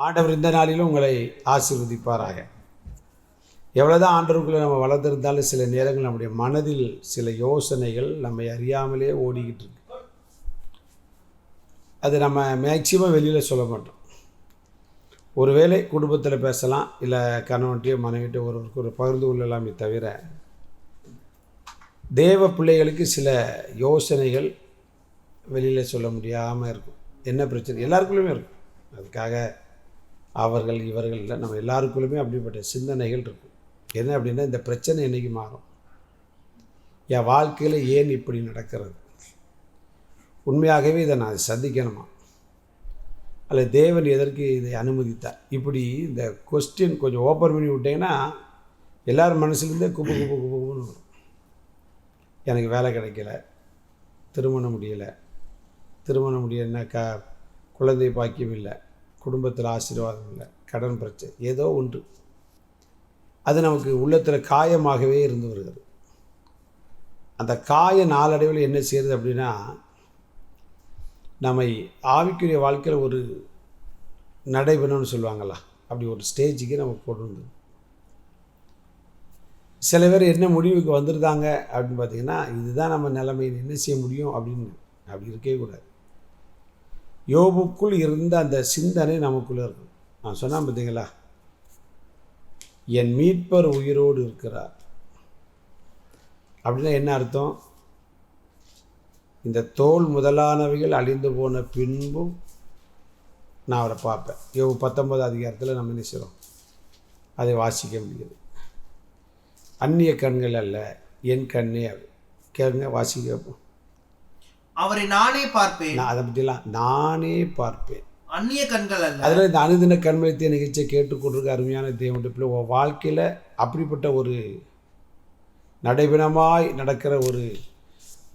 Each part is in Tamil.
ஆண்டவர் இந்த நாளிலும் உங்களை ஆசீர்வதிப்பாராக. எவ்வளோதான் ஆண்டவர்களை நம்ம வளர்ந்துருந்தாலும் சில நேரங்கள் நம்முடைய மனதில் சில யோசனைகள் நம்மை அறியாமலே ஓடிக்கிட்டு இருக்கு. அது நம்ம மேக்சிமம் வெளியில் சொல்ல மாட்டோம். ஒருவேளை குடும்பத்தில் பேசலாம் இல்லை கணவன்ட்டையோ மனைவிட்டோ ஒருவருக்கு ஒரு பகிர்ந்து கொள்ளலாமே தவிர தேவ பிள்ளைகளுக்கு சில யோசனைகள் வெளியில் சொல்ல முடியாமல் இருக்கும். என்ன பிரச்சனை? எல்லாருக்குள்ளேயுமே இருக்கும். அதுக்காக அவர்கள் இவர்கள் இல்லை நம்ம எல்லாருக்குள்ளுமே அப்படிப்பட்ட சிந்தனைகள் இருக்கும். என்ன அப்படின்னா இந்த பிரச்சனை என்றைக்கு மாறும்? என் வாழ்க்கையில் ஏன் இப்படி நடக்கிறது? உண்மையாகவே இதை நான் சந்திக்கணுமா? அல்ல தேவன் எதற்கு இதை அனுமதித்தார்? இப்படி இந்த கொஸ்டின் கொஞ்சம் ஓப்பன் பண்ணி விட்டீங்கன்னா எல்லார் மனசுலேருந்தே குப்பு குப்பு குப்பு குப்புன்னு வரும். எனக்கு வேலை கிடைக்கல. திருமணம் முடியலை. திருமணம் முடியலைன்னா க குழந்தை பாக்கியம் இல்லை. குடும்பத்தில் ஆசீர்வாதம் இல்லை. கடன் பிரச்சனை. ஏதோ ஒன்று. அது நமக்கு உள்ளத்தில் காயமாகவே இருந்து வருகிறது. அந்த காய நாளடைவில் என்ன செய்யுது அப்படின்னா நம்மை ஆவிக்குரிய வாழ்க்கையில் ஒரு நடைபெறணும்னு சொல்லுவாங்களா? அப்படி ஒரு ஸ்டேஜுக்கு நம்ம கொண்டு சில பேர் என்ன முடிவுக்கு வந்துருந்தாங்க அப்படின்னு பார்த்தீங்கன்னா இதுதான் நம்ம நிலைமையில் என்ன செய்ய முடியும் அப்படின்னு அப்படி இருக்கவே கூடாது. யோபுக்குள் இருந்த அந்த சிந்தனை நமக்குள்ளே இருக்கும். நான் சொன்னேன் பார்த்தீங்களா என் மீட்பர் உயிரோடு இருக்கிறார். அப்படின்னா என்ன அர்த்தம்? இந்த தோல் முதலானவைகள் அழிந்து போன பின்பும் நான் அவரை பார்ப்பேன். யோபு பத்தொன்பது அதிகாரத்தில் நம்ம என்ன செய்கிறோம் அதை வாசிக்க முடியுது. அந்நிய கண்கள் அல்ல என் கண்ணே அது. கேளுங்க வாசிக்க அவரை நானே பார்ப்பேன். நான் அதை பற்றிலாம் நானே பார்ப்பேன். அந்நிய கண்கள் அல்ல. அதில் இந்த அனுதின கண்மணித்திய நிகழ்ச்சியை கேட்டுக்கொண்டிருக்க அருமையான தேவனுடைய பிள்ளை உன் வாழ்க்கையில் அப்படிப்பட்ட ஒரு நடைபெணமாய் நடக்கிற ஒரு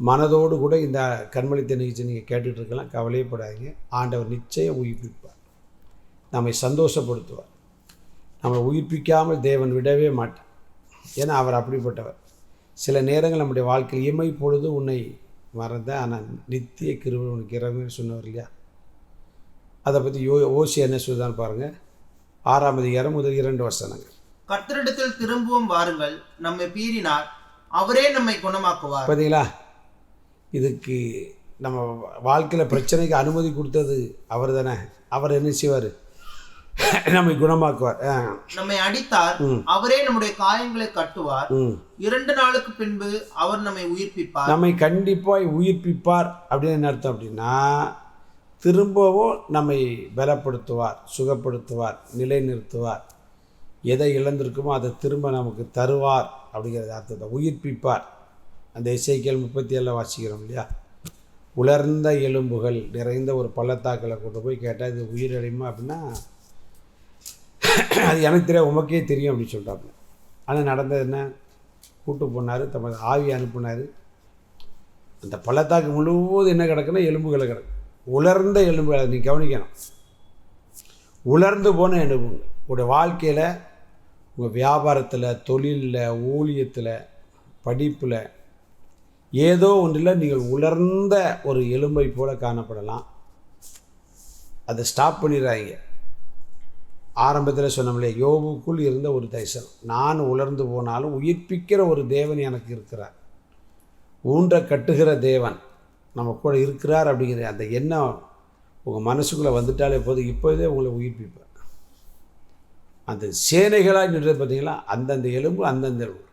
மனதோடு கூட இந்த கண்மணித்திய நிகழ்ச்சி நீங்கள் கேட்டுட்டு இருக்கலாம் கவலையப்படாதீங்க. ஆண்டவர் நிச்சயம் உயிர்ப்பிப்பார். நம்மை சந்தோஷப்படுத்துவார். நம்மை உயிர்ப்பிக்காமல் தேவன் விடவே மாட்டார். ஏன்னா அவர் அப்படிப்பட்டவர். சில நேரங்கள் நம்முடைய வாழ்க்கையில் இமை பொழுது உன்னை மறந்த ஆனால் நித்திய கிருபை உனக்கு இறங்குன்னு சொன்னவர் இல்லையா? அதை பற்றி யோ ஓசி என்ன சொல்லுதான்னு பாருங்கள் ஆறாம் அதிகாரம் முதல் இரண்டு வசனங்கள். கர்த்தரிடத்தில் திரும்பவும் வாருங்கள். நம்மை பீறினார். அவரே நம்மை குணமாக்குவார். பார்த்தீங்களா இதுக்கு நம்ம வாழ்க்கையில் பிரச்சனைக்கு அனுமதி கொடுத்தது அவர் தானே அவர் என்ன செய்வார்? நம்மை குணமாக்குவார். நம்மை அடித்தார். அவரே நம்முடைய காயங்களை கட்டுவார். இரண்டு நாளுக்கு பின்பு அவர் நம்மை உயிர்ப்பிப்பார். நம்மை கண்டிப்பாக உயிர்ப்பிப்பார் அப்படின்னு என்ன அர்த்தம் அப்படின்னா திரும்பவும் நம்மை பலப்படுத்துவார் சுகப்படுத்துவார் நிலைநிறுத்துவார். எதை இழந்திருக்குமோ அதை திரும்ப நமக்கு தருவார் அப்படிங்கிறது அர்த்தத்தை உயிர்ப்பிப்பார். அந்த இசைக்கியல் முப்பத்தி ஏழில் வாசிக்கிறோம் இல்லையா? உலர்ந்த எலும்புகள் நிறைந்த ஒரு பள்ளத்தாக்கில் கொண்டு போய் கேட்டால் இது உயிரிழமா அப்படின்னா அது எனக்கு தெரியாது உமக்கே தெரியும் அப்படின்னு சொல்லிட்டாப்புல. ஆனால் நடந்தது என்ன? கூட்டு போனார் தமது ஆவி அனுப்புனார். அந்த பள்ளத்தாக்கு முழுவதும் என்ன கிடக்குன்னா எலும்புகளை கிடக்கு. உலர்ந்த எலும்புகளை நீ கவனிக்கணும். உலர்ந்து போன எலும்புங்க உங்களுடைய வாழ்க்கையில் உங்கள் வியாபாரத்தில் தொழிலில் ஊழியத்தில் படிப்பில் ஏதோ ஒன்றில் நீங்கள் உலர்ந்த ஒரு எலும்பை போல காணப்படலாம். அதை ஸ்டாப் பண்ணிடுறாங்க ஆரம்பத்தில் சொன்னோம்லே யோபுக்குள் இருந்த ஒரு தரிசனம் நான் உலர்ந்து போனாலும் உயிர்ப்பிக்கிற ஒரு தேவன் எனக்கு இருக்கிறார். ஊன்ற கட்டுகிற தேவன் நம்ம கூட இருக்கிறார் அப்படிங்கிற அந்த எண்ணம் உங்கள் மனசுக்குள்ளே வந்துட்டாலே போதும். இப்போதே உங்களை உயிர்ப்பிப்பேன். அந்த சேனைகளாக நின்றது பார்த்தீங்களா? அந்தந்த எலும்பு அந்தந்த எலும்பு.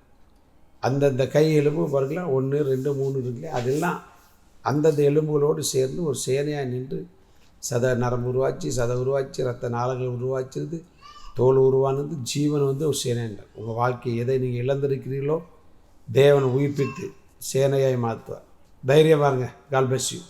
அந்தந்த கை எலும்பு பாருங்களா ஒன்று ரெண்டு மூணு இருக்குல்ல அதெல்லாம் அந்தந்த எலும்புகளோடு சேர்ந்து ஒரு சேனையாக நின்று சத நரம்பு உருவாச்சு சத உருவாச்சு ரத்த நாளங்கள் உருவாச்சிருந்து தோல் உருவானது ஜீவன் வந்து ஒரு சேனைன்றார் உங்கள் வாழ்க்கை எதை நீங்கள் இழந்திருக்கிறீர்களோ தேவனை உயிர்ப்பித்து சேனையாய் மாற்றுவார் தைரியம் பாருங்க. கால் பிளஸ் யூ